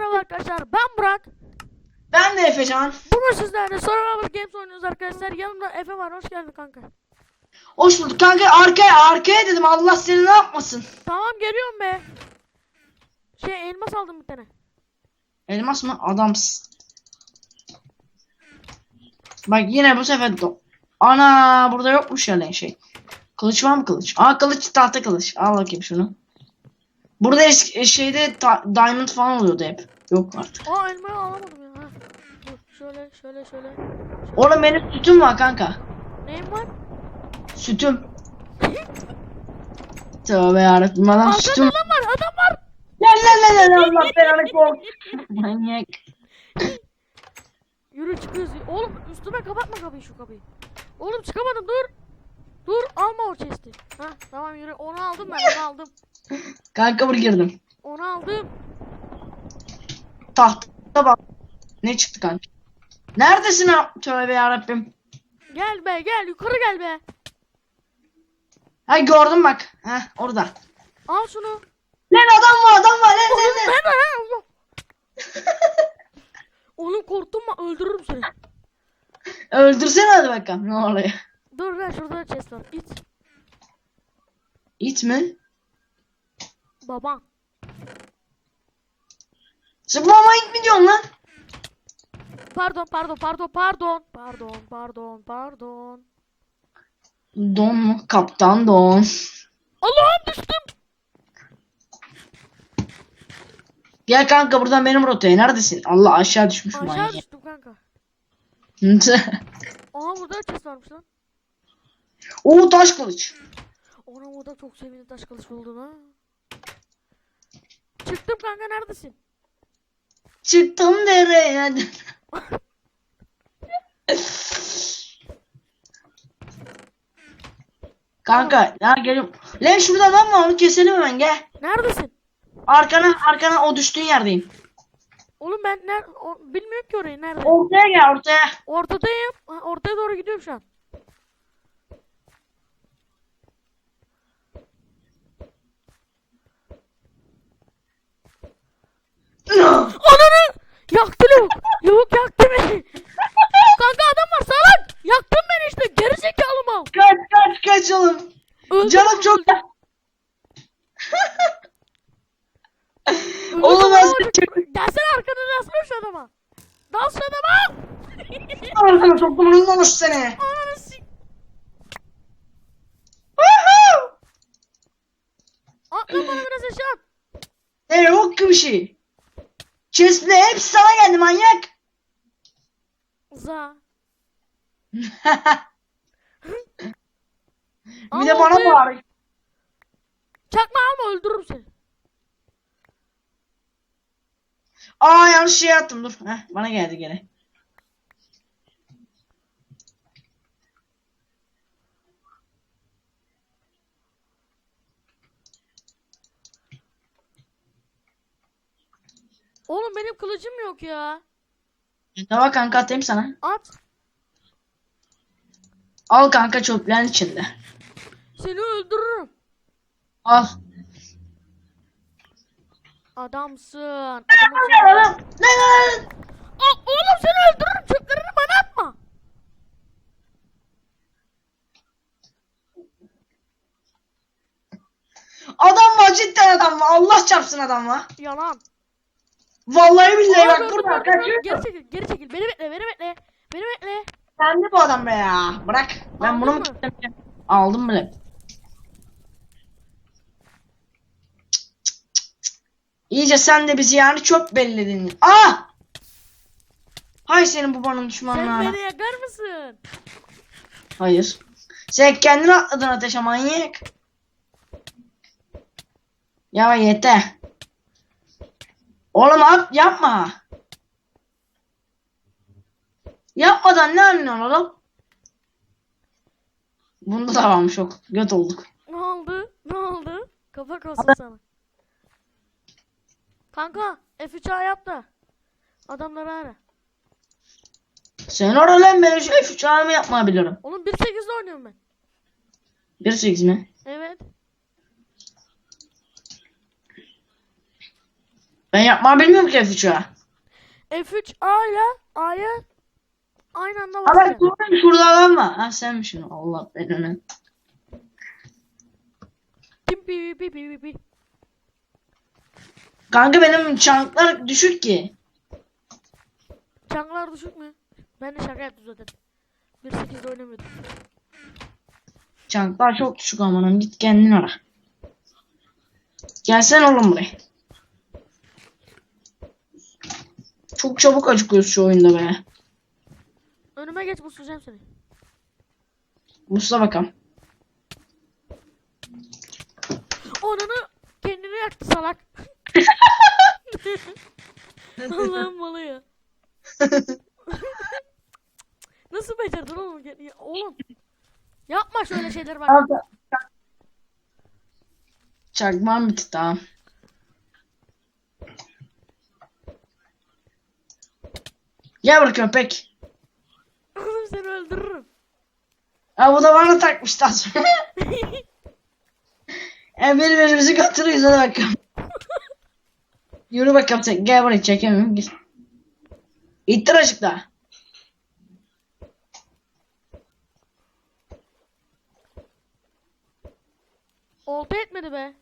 merhaba arkadaşlar. Ben Burak. Ben de Efecan. Bugün sizlerle Survivor Games oynuyoruz arkadaşlar. Yanımda Efe var. Hoş geldin kanka. Hoş bulduk kanka. Arkaya arkaya dedim. Allah seni ne yapmasın. Tamam geliyorum be. Şey elmas aldım bir tane. Elmas mı? Adamsın. Bak yine bu sefer do- Ana burada yokmuş öyle şey. Kılıç var mı kılıç? Aa kılıç tahta kılıç. Al bakayım şunu. Burada eski, şeyde ta- diamond falan oluyordu hep. Yok artık. Aa elmayı alamadım ya. Dur şöyle şöyle şöyle. Oğlum benim sütüm var kanka. Neyim var? Sütüm. Tövbe yarabbim adam Arkada sütüm. adam var adam var. Lan lan lan lan Allah belanı kork. Manyak. Yürü çıkıyoruz. Oğlum üstüme kapatma kapıyı şu kapıyı. Oğlum çıkamadım dur. Dur alma o chest'i. Ha tamam yürü onu aldım ben onu aldım. Kanka buraya girdim. Onu aldım. Tahta bak. Ne çıktı kanka? Neredesin ha? Tövbe yarabbim. Gel be gel yukarı gel be. Ha gördüm bak. Ha orada. Al şunu. Lan adam var adam var lan lan lan. Ben ha Allah. Oğlum korktun mu öldürürüm seni. Öldürsene hadi bakalım ne oluyor. Dur lan şurada chest var. İt. İt mi? Baban. Zıplama it mi diyorsun lan? Pardon pardon pardon pardon. Pardon pardon pardon. Don mu? Kaptan Don. Allah'ım düştüm. Gel kanka buradan benim rotaya. Neredesin? Allah aşağı düşmüş Aşağı manyak. düştüm kanka. Aha burada chest varmış lan. Oo taş kılıç. Ona o da çok sevindim taş kılıç buldun ha. Çıktım kanka neredesin? Çıktım dereye. kanka ya geliyorum. Lan şurada adam var onu keselim hemen gel. Neredesin? Arkana arkana o düştüğün yerdeyim. Oğlum ben ner o, bilmiyorum ki orayı nerede. Ortaya gel ortaya. Ortadayım. Ha, ortaya doğru gidiyorum şu an. Ananı! Yaktı lavuk. Lavuk yaktı beni. Kanka adam var salak. Yaktın beni işte. Geri zekalı mal. Kaç kaç kaç oğlum. Öldüm, Canım çok. Oğlum çektim. Gelsene arkada dansana şu adama. Dans şu adama. Arkana soktum olmamış seni. Ananı sik. Atla bana biraz aşağı. Ne yok ki bir şey. Chest'le hepsi sana geldi manyak. Za. bir de Ama bana bu- bağır. Çakma alma öldürürüm seni. Aa yanlış şey attım dur. Heh, bana geldi gene. Oğlum benim kılıcım yok ya. Tamam kanka atayım sana. At. Al kanka çöplerin içinde. Seni öldürürüm. Al. Adamsın. Adamın Lan lan lan. Aa, oğlum seni öldürürüm. Çöplerini bana atma. Adam var cidden adam var. Allah çarpsın adam var. Yalan. Vallahi billahi Aa, bak gördüm, burada gördüm, gördüm. kaçıyor. Geri çekil. Geri çekil. Beni bekle. Beni bekle. Beni bekle. Sen de bu adam be ya. Bırak. Ben Aldın bunu mu tutacağım? Aldım bile. İyice sen de bizi yani çok belledin. Ah! Hay senin babanın Sen düşmanına. beni yakar mısın? Hayır. Sen kendin atladın ateşe manyak. Ya yeter. Oğlum yap, yapma. Yapmadan ne anlıyorsun oğlum? Bunda da varmış çok. Göt olduk. Ne oldu? Ne oldu? Kafa kalsın sana. Kanka F3 yap da. Adamları ara. Sen orada lan ben şu F3 alımı yapmayabilirim. Oğlum 1.8'de oynuyorum ben. 1.8 mi? Evet. Ben yapmayı bilmiyorum ki F3'ü. F3 A ile A'ya aynı anda Ama basacaksın. şurada, adam var. Ha senmişsin. Allah belanı. Pim pi pi pi pi pi. Kanka benim çanklar düşük ki. Çanlar düşük mü? Ben de şaka yaptım zaten. 1.8'de oynamıyordum. Çanklar çok düşük amanım. Git kendin ara. Gelsen oğlum buraya. Çok çabuk acıkıyoruz şu oyunda be. Önüme geç buslayacağım seni. Musla bakalım. Onunu kendini yaktı salak. Allah'ım malı ya. Nasıl becerdin oğlum? Ya- Oğlum. Yapma şöyle şeyler bak. Çakmağım bitti tamam. Gel köpek. Oğlum seni öldürürüm. Ha bu da bana takmış az sonra. e birbirimizi götürüyoruz hadi bakalım. Yürü bakalım sen. Gel buraya çekemiyorum. Git. İttir açıkta. Olta etmedi be.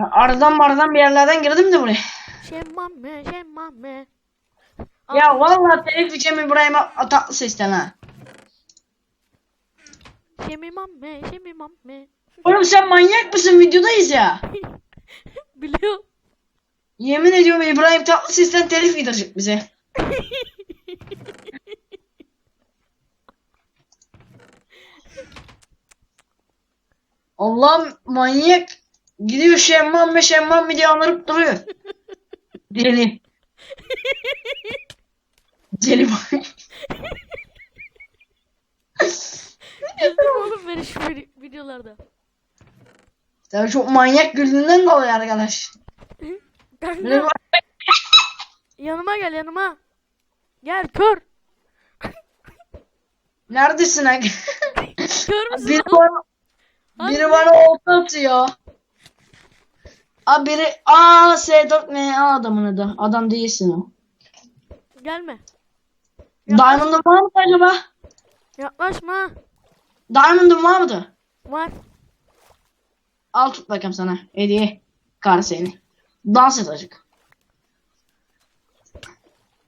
Ya Aradan maradan bir yerlerden girdim de buraya. Şemmame şemmame. Ya vallahi telif içem İbrahim'e tatlı sesten ha. Şemmame şemmame. Oğlum sen manyak mısın? Videodayız ya. Biliyorum. Yemin ediyorum İbrahim Tatlıses'ten telif yedirecek bize. Allah'ım manyak. Gidiyor şemmam mı şemmam diye anırıp duruyor. Deli. Deli bak. Güldürme oğlum beni şu vide- videolarda. Tabii çok manyak güldüğünden dolayı arkadaş. Kanka yanıma gel yanıma. Gel kör. Neredesin ha? Kör müsün? biri bana, biri bana olta atıyor. Aa biri aa S4 ne Aa, adamın adı. Adam değilsin o. Gelme. Diamond'ın var mı acaba? Yaklaşma. Diamond'ın var mıydı? Var. Al tut bakalım sana. Hediye. Kar seni. Dans et acık.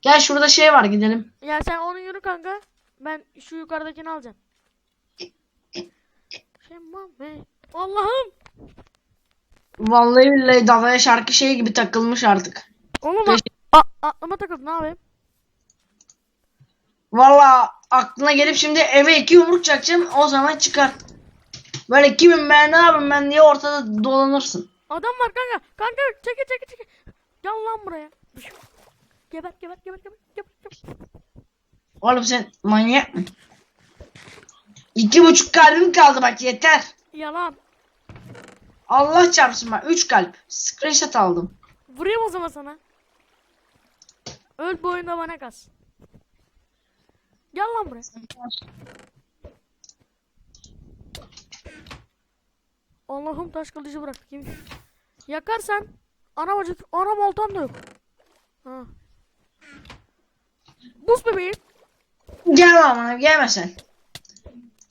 Gel şurada şey var gidelim. Ya sen onu yürü kanka. Ben şu yukarıdakini alacağım. Şemmame. Allah'ım. Vallahi billahi davaya şarkı şey gibi takılmış artık. Oğlum Beş- a- a- aklıma takıldı ne yapayım? Vallahi aklına gelip şimdi eve iki yumruk çakacağım o zaman çıkar. Böyle kimim ben ne yapayım ben diye ortada dolanırsın. Adam var kanka. Kanka çekil çekil çekil. Gel lan buraya. Geber geber geber geber geber. geber. Oğlum sen manyak mı? İki buçuk kalbim kaldı bak yeter. Yalan. Allah çarpsın bak. Üç kalp. Screenshot aldım. Vurayım o zaman sana. Öl bu oyunda bana kas. Gel lan buraya. Allah'ım taş kılıcı bıraktı kim? Yakarsan ana bacı ana oltam da yok. Ha. Buz bebeğim. Gelme ama gelme sen.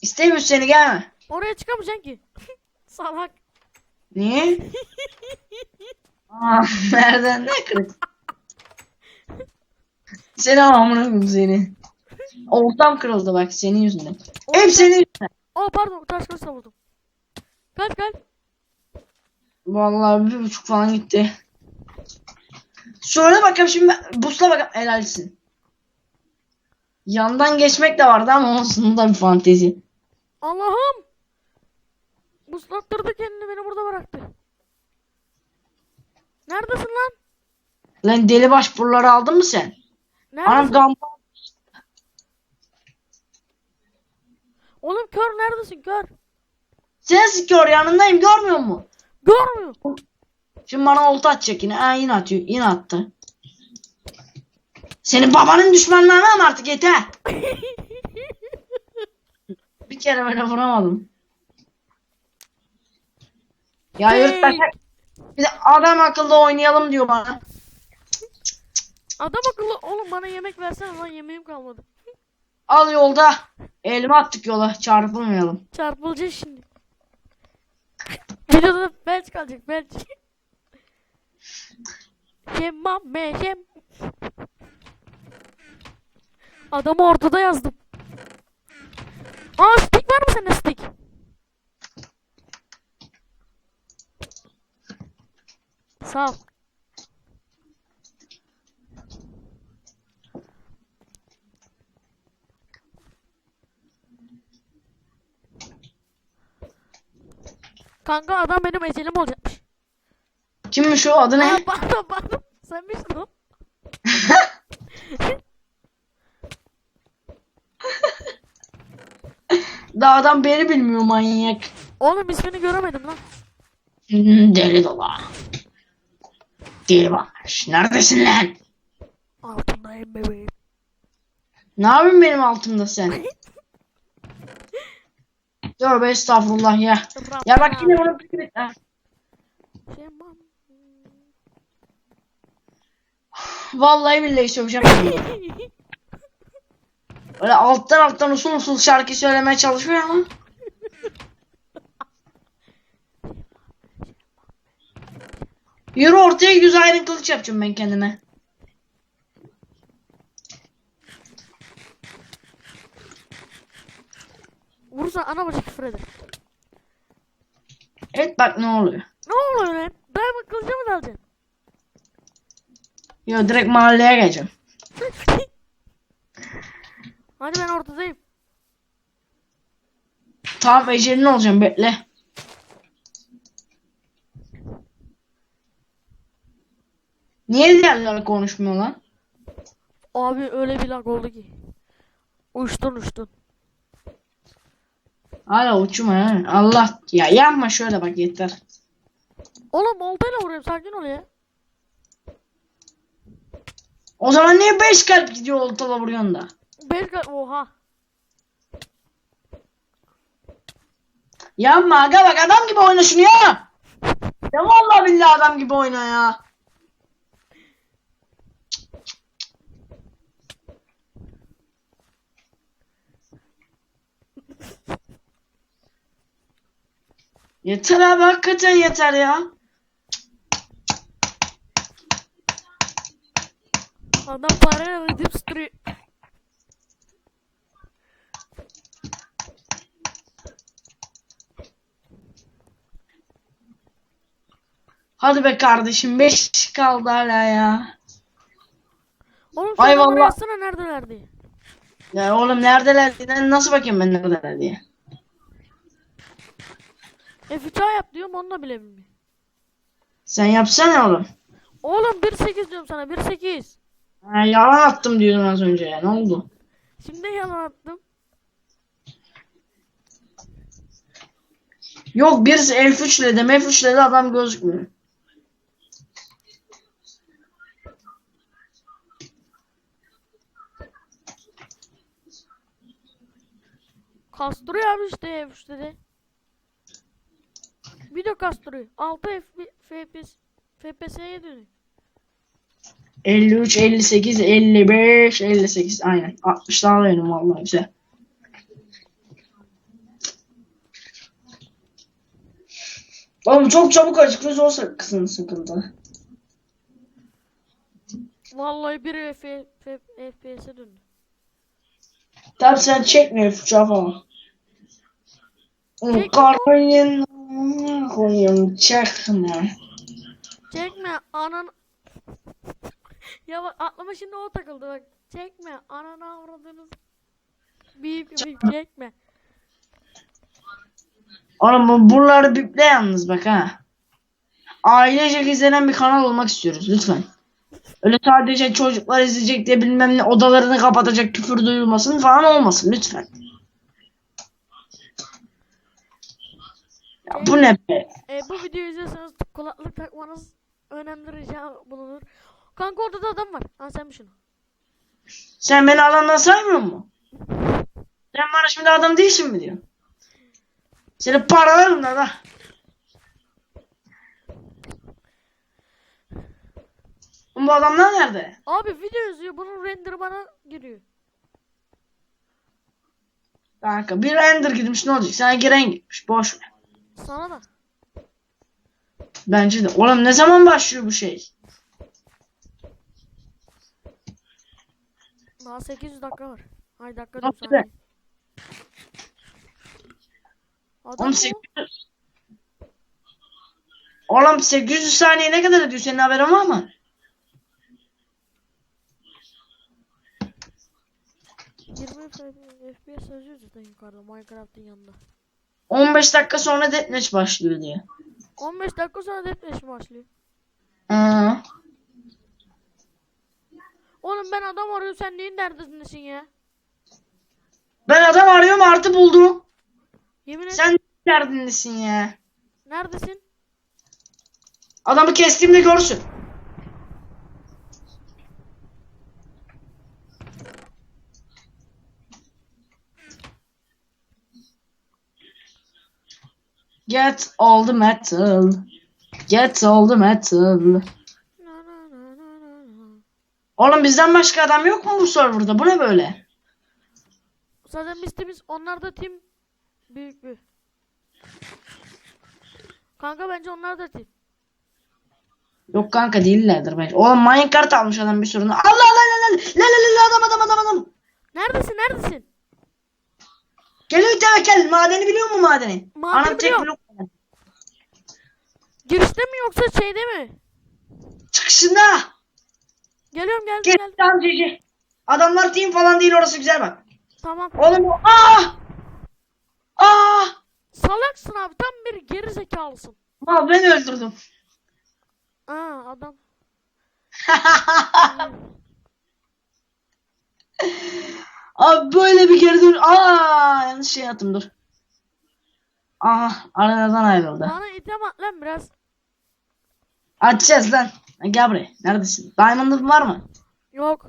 İstemiyorum seni gelme. Oraya çıkamayacaksın ki. Salak. Niye? Aa, nereden ne kırık? Seni amına koyayım seni. Oltam kırıldı bak senin yüzünden. Hep senin yüzünden. Aa pardon taş kılıçla vurdum. Kaç kaç. Vallahi bir buçuk falan gitti. Sonra bakalım şimdi busla bakalım helalsin. Yandan geçmek de vardı ama olsun da bir fantezi. Allah'ım. Buslattırdı kendini beni burada bıraktı. Neredesin lan? Lan deli baş buraları aldın mı sen? Anam Neredesin? gamba. Oğlum kör neredesin kör? Sen sikiyor yanındayım görmüyor musun? Görmüyor. Şimdi bana olta atacak yine. Ha yine atıyor. Yine attı. Senin babanın düşmanlarını ama artık yeter. Bir kere böyle vuramadım. Ya yurt Hey. taşak. Bir de adam akıllı oynayalım diyor bana. Adam akıllı oğlum bana yemek versene lan yemeğim kalmadı. Al yolda. Elma attık yola. Çarpılmayalım. Çarpılacağız şimdi. Videoda da felç kalacak felç. Şemmam me şem. Adamı ortada yazdım. Aa stick var mı sende stick? Sağ ol. Kanka adam benim ecelim olacakmış. Kimmiş o adı Aa, ne? pardon pardon. Sen misin o? Daha adam beni bilmiyor manyak. Oğlum ismini göremedim lan. Deli dola. Deli bakmış. Neredesin lan? Altındayım bebeğim. Ne yapıyorsun benim altımda sen? Tövbe estağfurullah ya. Ya bak yine bunu Ha, Şemmam. Vallahi billahi söveceğim. Öyle alttan alttan usul usul şarkı söylemeye çalışıyor ama. Yürü ortaya güzel iron kılıç yapacağım ben kendime. Vurursan ana bacı küfür eder. Evet bak ne oluyor. Ne oluyor lan? Daima kılıca mı dalacaksın? Yo direkt mahalleye geleceğim. Hadi ben ortadayım. Tamam ecelin olacağım bekle. Niye diğerleri konuşmuyor lan? Abi öyle bir lag oldu ki. Uçtun uçtun. Hala uçma ha. Allah ya yapma şöyle bak yeter. Oğlum oltayla vuruyorum sakin ol ya. O zaman niye 5 kalp gidiyor oltala vuruyorsun da? Beş kal- Oha. Yapma aga bak adam gibi oyna şunu ya. Ya vallahi billahi adam gibi oyna ya. Yeter abi hakikaten yeter ya. Adam parayla ödeyip duruyor. Hadi be kardeşim 5 kaldı hala ya. Oğlum şu Ay adamı vallahi- yazsana neredeler diye. Ya oğlum neredeler diye nasıl bakayım ben neredeler diye. F3A yap diyorum onu da bile bilmiyor. Sen yapsana oğlum. Oğlum 1.8 diyorum sana 1.8. Ha, yalan attım diyordun az önce ya ne oldu? Şimdi yalan attım. Yok birisi F3 ile de F3 ile de adam gözükmüyor. Kastırıyor işte F3'te de. Video kastırıyor. 6 FPS FPS'ye dönüyor. 53, 58, 55, 58 aynen. 60 daha benim vallahi güzel. Oğlum çok çabuk acıkıyoruz olsa kısım sıkıntı. Vallahi bir F F FPS'e döndü. Tabi sen çekmiyor F3 falan. Karayın koyayım çekme. Çekme anan. ya bak aklıma şimdi o takıldı bak. Çekme ananı avradınız. Bip bip çekme. Oğlum bu buraları biple yalnız bak ha. Ailecek izlenen bir kanal olmak istiyoruz lütfen. Öyle sadece çocuklar izleyecek diye bilmem ne odalarını kapatacak küfür duyulmasın falan olmasın lütfen. Ya bu ne be? E, bu videoyu izliyorsanız kulaklık takmanız önemli rica bulunur. Kanka orada da adam var. Ha sen şunu. Sen beni adamdan saymıyor musun? Sen bana şimdi adam değilsin mi diyorsun? Seni paralarım da da. bu adamlar nerede? Abi video yazıyor. Bunun render bana giriyor. Kanka bir render girmiş ne olacak? Sana giren gitmiş. Boş ver. Sana da. Bence de. Oğlum ne zaman başlıyor bu şey? Daha 800 dakika var. Ay dakika be? saniye. Adam Oğlum bu. 800... Oğlum 800 saniye ne kadar ediyor? Senin haberin var mı? 20 FPS yazıyor zaten yukarıda Minecraft'ın yanında. 15 dakika sonra deathmatch başlıyor diye. 15 dakika sonra deathmatch başlıyor. Aa, Oğlum ben adam arıyorum sen neyin neredesin ya? ben adam arıyorum artı buldum. Yemin et. Sen derdindesin ya. Neredesin? Adamı kestiğimde görsün. Get all the metal. Get all the metal. Oğlum bizden başka adam yok mu bu serverda? Bu ne böyle? Zaten biz temiz. Onlar da tim büyük bir. Kanka bence onlar da tim. Yok kanka değillerdir bence. Oğlum minecart almış adam bir sürü. Allah Allah Allah Allah la la la la adam adam adam adam. Neredesin neredesin? Geliyor tevekkül. Madeni biliyor musun madeni? Madeni Anam tek biliyorum. blok. Girişte mi yoksa şeyde mi? Çıkışında. Geliyorum geldim Gel geldim. tamam cici. Adamlar team falan değil orası güzel bak. Tamam. Oğlum o- ah! Ah! Salaksın abi tam bir geri zekalısın. Mal ben öldürdüm. Aa adam. Abi böyle bir geri dön. Aa yanlış şey yaptım dur. Aha aradan ayrıldı. Bana item at lan biraz. Açacağız lan. Gel buraya. Neredesin? Diamond'ın var mı? Yok.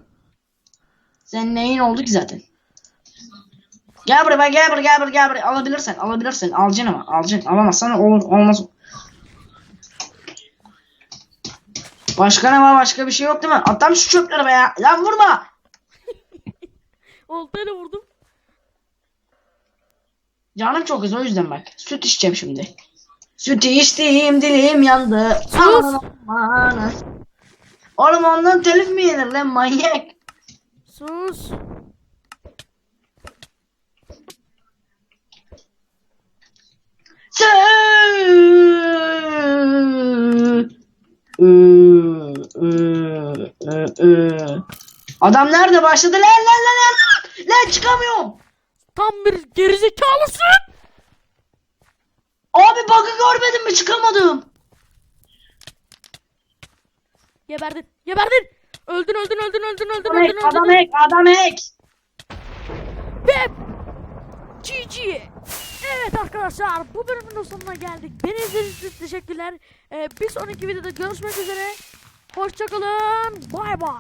Senin neyin oldu ki zaten? Gel buraya bak gel buraya gel buraya gel buraya. Alabilirsen alabilirsen. Alacaksın ama alacaksın. Alamazsan olur olmaz. Başka ne var? Başka bir şey yok değil mi? Atam şu çöpleri be ya. Lan vurma. Oltayla vurdum. Canım çok az o yüzden bak. Süt içeceğim şimdi. Süt içtiğim dilim yandı. Sus. Aman. Oğlum ondan telif mi yenir lan manyak? Sus. Adam nerede başladı lan lan lan lan lan çıkamıyorum. Tam bir gerizekalısın. Abi bug'ı görmedin mi çıkamadım. Geberdin. Geberdin. Öldün öldün öldün öldün öldün Adam öldün hack adam hack adam hack. Ve GG. Evet arkadaşlar bu bölümün sonuna geldik. Beni izlediğiniz için teşekkürler. Ee, bir sonraki videoda görüşmek üzere. Hoşçakalın. Bay bay.